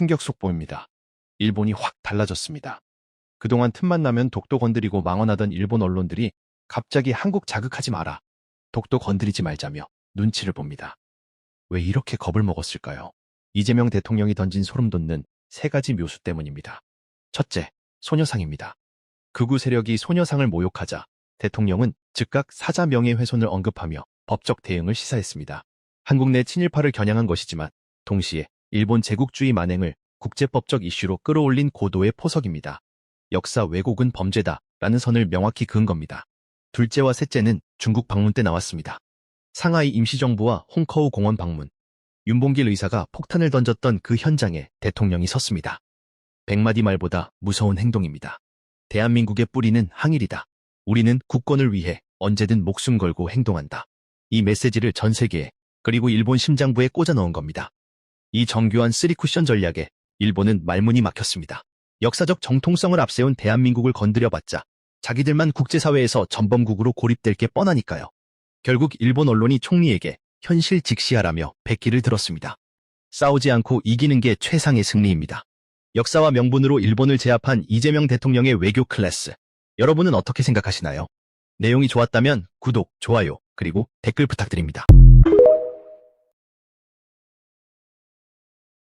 충격 속보입니다. 일본이 확 달라졌습니다. 그동안 틈만 나면 독도 건드리고 망언하던 일본 언론들이 갑자기 한국 자극하지 마라. 독도 건드리지 말자며 눈치를 봅니다. 왜 이렇게 겁을 먹었을까요? 이재명 대통령이 던진 소름 돋는 세 가지 묘수 때문입니다. 첫째, 소녀상입니다. 극우 세력이 소녀상을 모욕하자 대통령은 즉각 사자 명예훼손을 언급하며 법적 대응을 시사했습니다. 한국 내 친일파를 겨냥한 것이지만 동시에 일본 제국주의 만행을 국제법적 이슈로 끌어올린 고도의 포석입니다. 역사 왜곡은 범죄다 라는 선을 명확히 그은 겁니다. 둘째와 셋째는 중국 방문 때 나왔습니다. 상하이 임시정부와 홍커우 공원 방문. 윤봉길 의사가 폭탄을 던졌던 그 현장에 대통령이 섰습니다. 백마디 말보다 무서운 행동입니다. 대한민국의 뿌리는 항일이다. 우리는 국권을 위해 언제든 목숨 걸고 행동한다. 이 메시지를 전 세계에 그리고 일본 심장부에 꽂아 넣은 겁니다. 이 정교한 쓰리 쿠션 전략에 일본은 말문이 막혔습니다. 역사적 정통성을 앞세운 대한민국을 건드려봤자 자기들만 국제사회에서 전범국으로 고립될 게 뻔하니까요. 결국 일본 언론이 총리에게 현실 직시하라며 백기를 들었습니다. 싸우지 않고 이기는 게 최상의 승리입니다. 역사와 명분으로 일본을 제압한 이재명 대통령의 외교 클래스. 여러분은 어떻게 생각하시나요? 내용이 좋았다면 구독, 좋아요, 그리고 댓글 부탁드립니다.